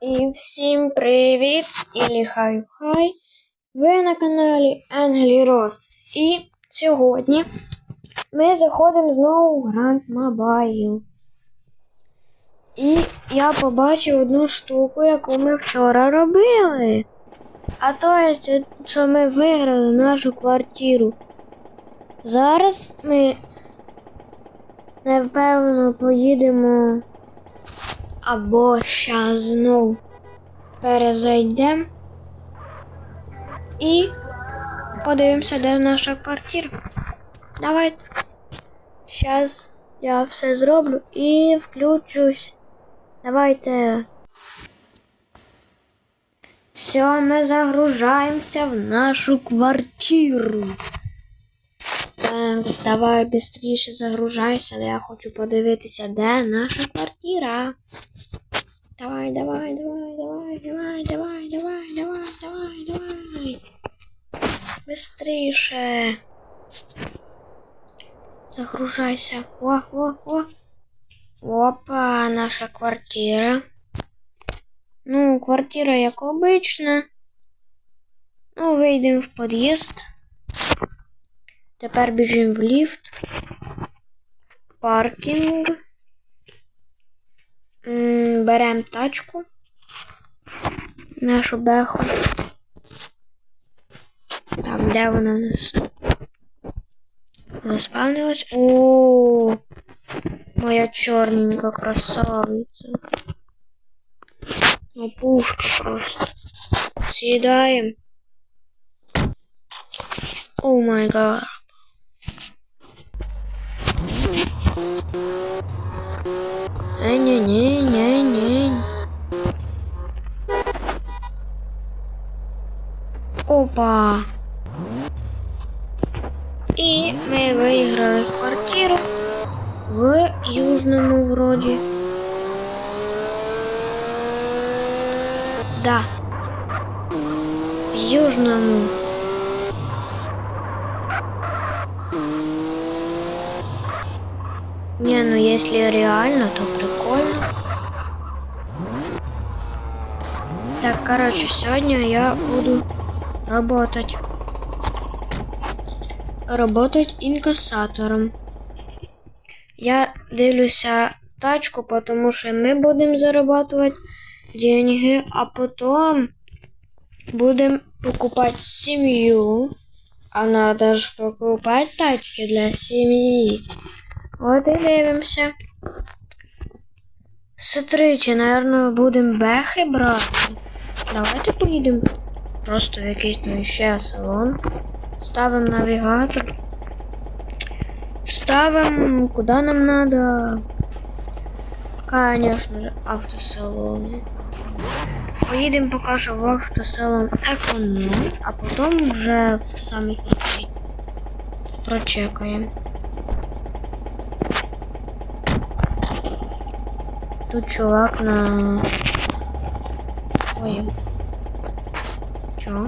І всім привіт! І хай хай! Ви на каналі Angry Rose. І сьогодні ми заходимо знову в Grand Mobile. І я побачив одну штуку, яку ми вчора робили. А то є, що ми виграли нашу квартиру. Зараз ми напевно поїдемо або щас знов перезайдемо і подивимося, де наша квартира. Давайте. Щас я все зроблю і включусь. Давайте. Все, ми загружаємося в нашу квартиру. Так, давай швидше загружайся, я хочу подивитися, де наша квартира. Давай, давай, давай, давай, давай, давай, давай, давай, давай, давай. Быстріше. Загружайся. О, о, о. Опа, наша квартира. Ну, квартира як обична. Ну, вийдемо в під'їзд. Тепер біжимо в ліфт. В паркінг. Беремо тачку. Нашу беху. Так, де вона у нас? Заспавнилась. О, моя чорненька красавиця. Ну, пушка просто. Съедаем. О май гад. Не-не-не-не-не. Опа. І ми виграли квартиру в Южному вроді. Да. В Южному. Не, ну если реально, то прикольно. Так, короче, сегодня я буду работать. Работать інкасатором. Я дивлюся тачку, потому що ми будемо зарабатывать деньги, а потом будем покупать семью. А надо ж покупать тачки для семьи. От і дивимося. Смотрите, наверное, будемо бехи брати. Давайте поїдемо просто в якийсь там ще салон. Ставимо навігатор. Ставимо куди нам надо. Конечно же, автосалон. Поїдемо поки що в автосалон економ, а потім вже в самий прочекаємо. Тут чувак на... Ой. Чо?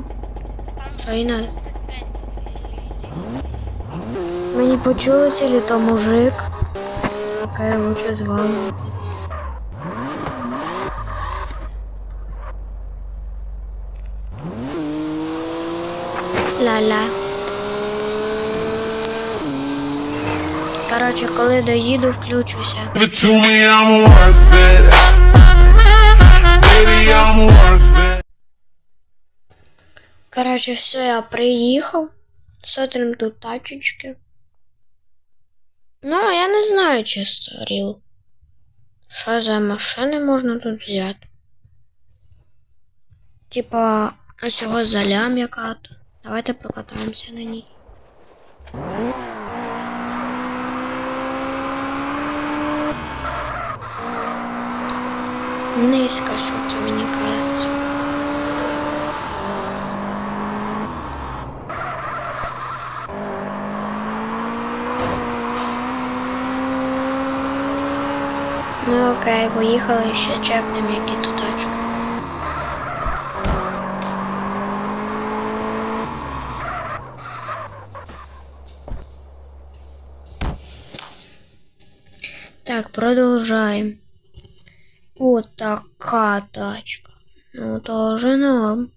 Що і надо? Мені почулося, ли то мужик. Окей, лучше з вами. звідси. Ла-ла. Коротше, коли доїду, включуся. Коротше, все, я приїхав. Смотрим тут тачечки. Ну, я не знаю, чисто ріл. Що за машини можна тут взяти? Типа, ось його залям яка. Давайте прокатаємося на ній. Низько, що мені кажеться. Ну окей, поїхали ще чекнемо, які тут тачки. Так, продовжаємо. Вот така тачка. Ну, тоже норм.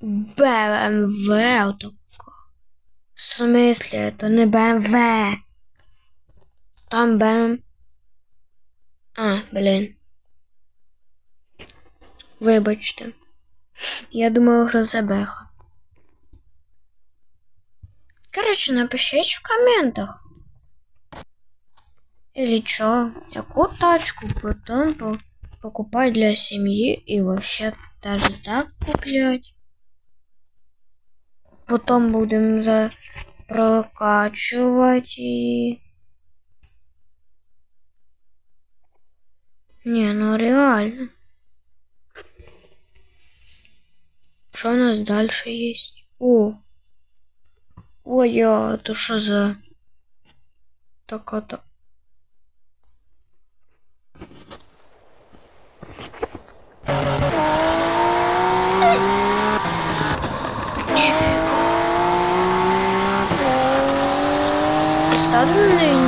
БМВ така. В смислі, это не БМВ. Там БМ. А, блін. Вибачте. Я думала, що це беха. Коротше, напишіть в коментах. Или чё, яку тачку потом по покупать для семьи и вообще даже так куплять. Потом будем за прокачивать и... Не, ну реально. Что у нас дальше есть? О! Ой, я, это что за... Така-то... Нифига. 不是你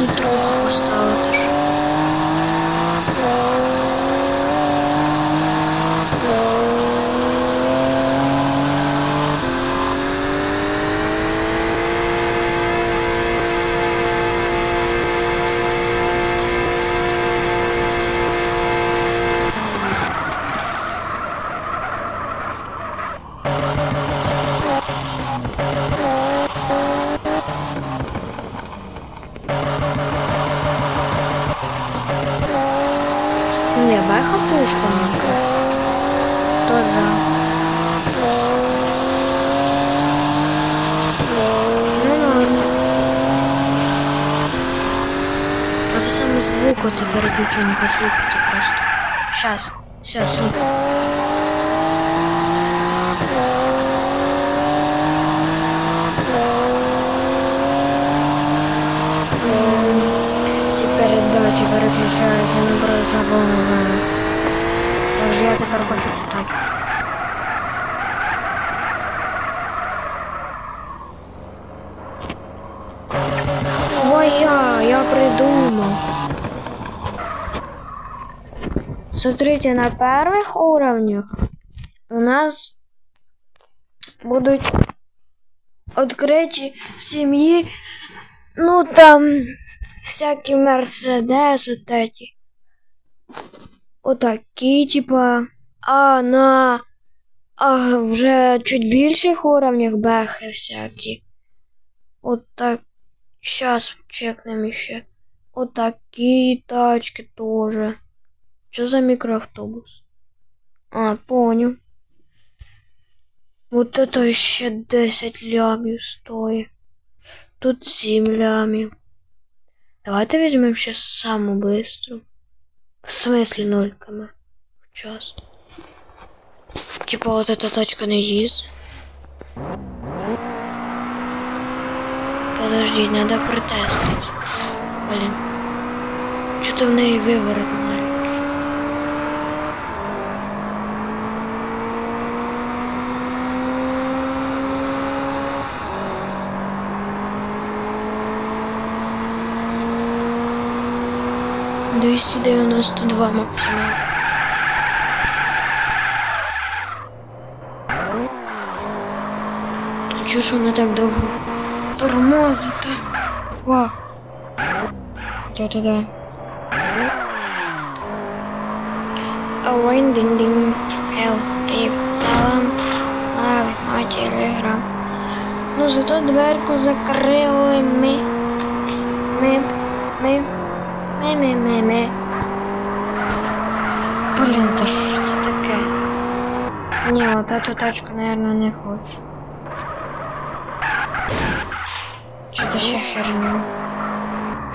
Саме звук оце переключення послухайте просто. Щас. Все, слухай. Ці передачі переключаються на брозовому. Тож я тепер хочу читати. Смотрите, на первых уровнях у нас будут открыты семьи, ну там всякие Мерседес вот эти. Вот такие, типа, а на а вже чуть більших уровнях бехи всякі. От так. Сейчас чекнем еще. Вот такие тачки тоже. Что за микроавтобус? А, понял. Вот это еще 10 лямів стоит. Тут 7 лямів. Давайте візьмемо ще саму быстру. В смысле нольками в час. Типа вот эта точка не їздить. Подожди, надо протестить. Блин. Что-то в неї виворот маленький. Двести девяносто два максимум. Чого ж вона так довго тормозить? Ва. Де туди? Орейн дин дин. Хел. Привіт. Салам. Лави. Мой телеграм. Ну зато дверку закрили ми. Ми. Ми. Ми, ми, ми, ми. Блін, та що це таке? Ні, от эту тачку, наверное, не хочу. Что-то ще херню.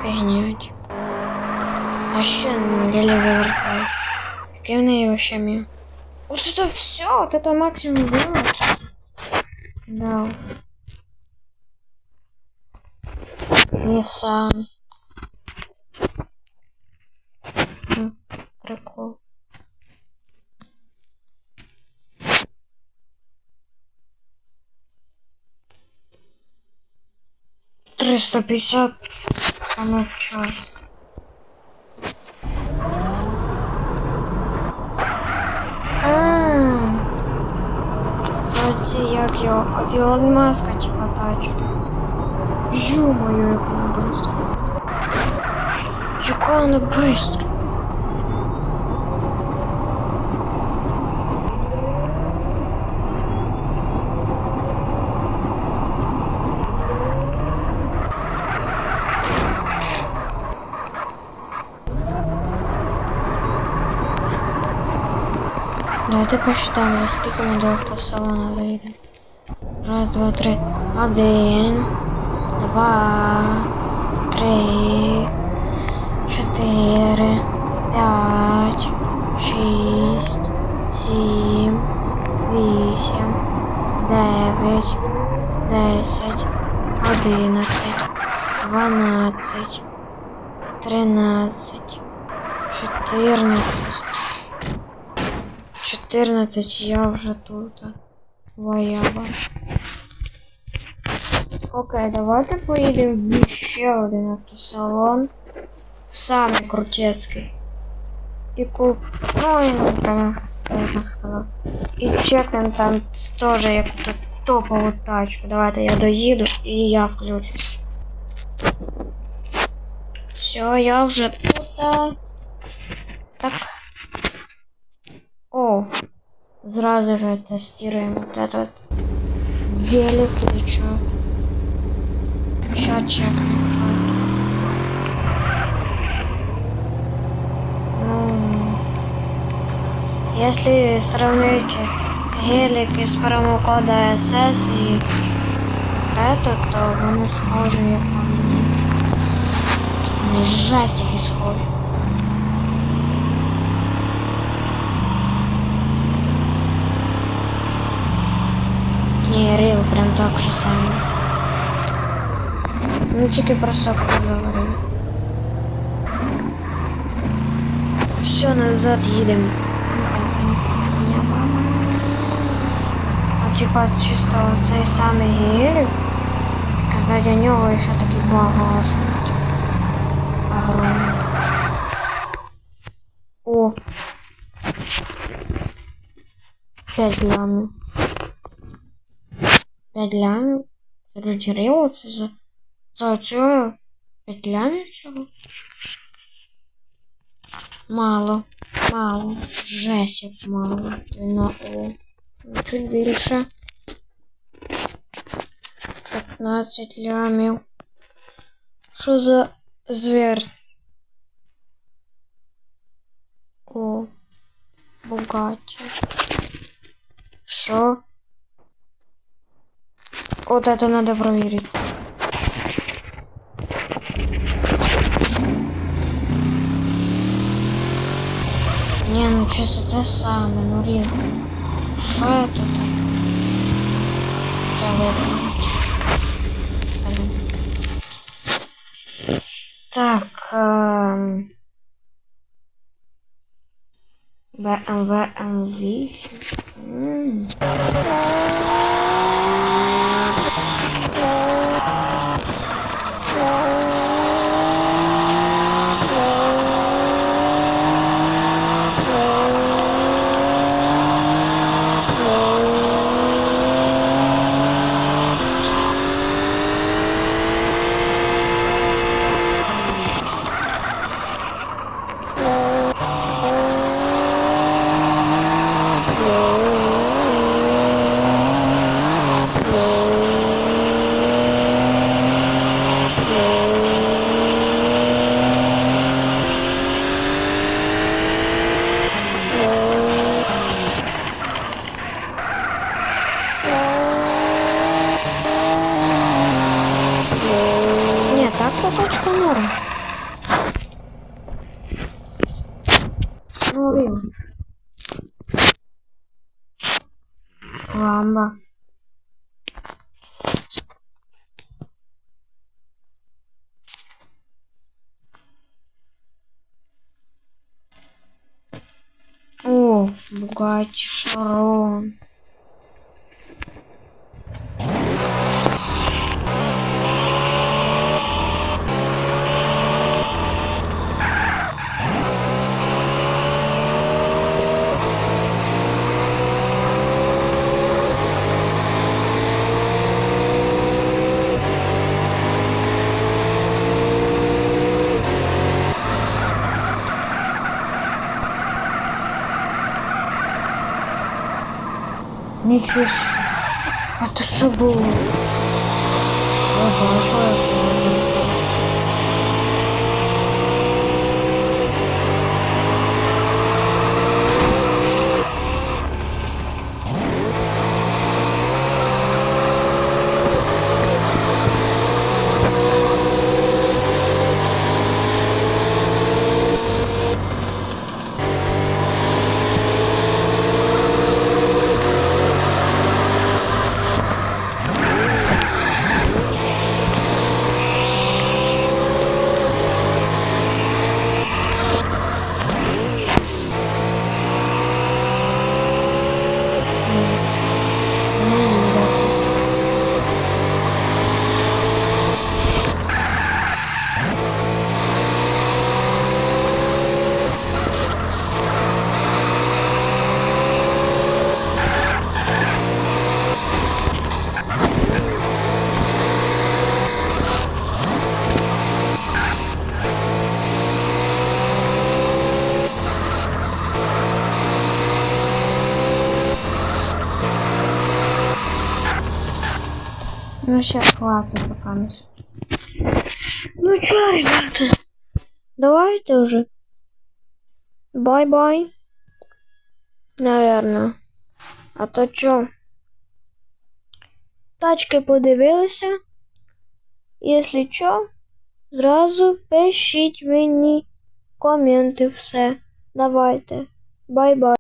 Фігню, типу. А ще Лілі вивертає. Який в неї вообще мій? Вот это все, вот это максимум было. Да. уж. Nissan. М, Прикол. Триста пятьдесят пацаны, ну, в чём? Це як я от Маска типа тачу. Ё-моё, як вона быстро. Яка вона быстро. Давайте посчитаем, за скільки ми до автосалону доїдемо. Раз, два, три. Один, два, три, чотири, п'ять, шість, сім, вісім, дев'ять, десять, одинадцять, дванадцять, тринадцять, чотирнадцять. 14 я вже тут. Ваява. Окей, давайте поїдемо в ще один автосалон. В самий крутецький. І куп. Ну і не прямо я так сказав. І чекнем там теж як тут топову тачку. Давайте я доїду і я включусь. Все, я вже тут. Так. О, сразу же тестируем вот этот велик или что. Сейчас чекнем. Ну, если сравнить гелик из промокода SS и этот, то вони схожі, як по мені. Вони жастики Не, Рил прям так же самое. Ну, тільки просто поговорили. Все, назад їдемо. А типа чисто цей самий гелік. Ззаді нього ще такий багаж. Огромний. О! П'ять лямів. 5 лямів. Це джерело це за. За цього 5 лямів всього. Мало. Мало. Жесів мало. На О. Ну, Чуть більше. 15 лямів. Що за звір? О. Бугаті. Що? вот это надо проверить. Не, ну чисто те саме, ну рівно. Що я так? Я вибрав? Так. Ем... BMW M8. М. Ні, колором. Говорим. Ламба. О, бугать Шарон. С- А то що було? Я як воно. Ну, да. Ну, сейчас хватит пока нас. Ну чё, ребята, давайте уже. Бай-бай. Наверное. А то чё? Тачки подивилися. Якщо чо, зразу пишіть мені коменти все. Давайте. Бай-бай.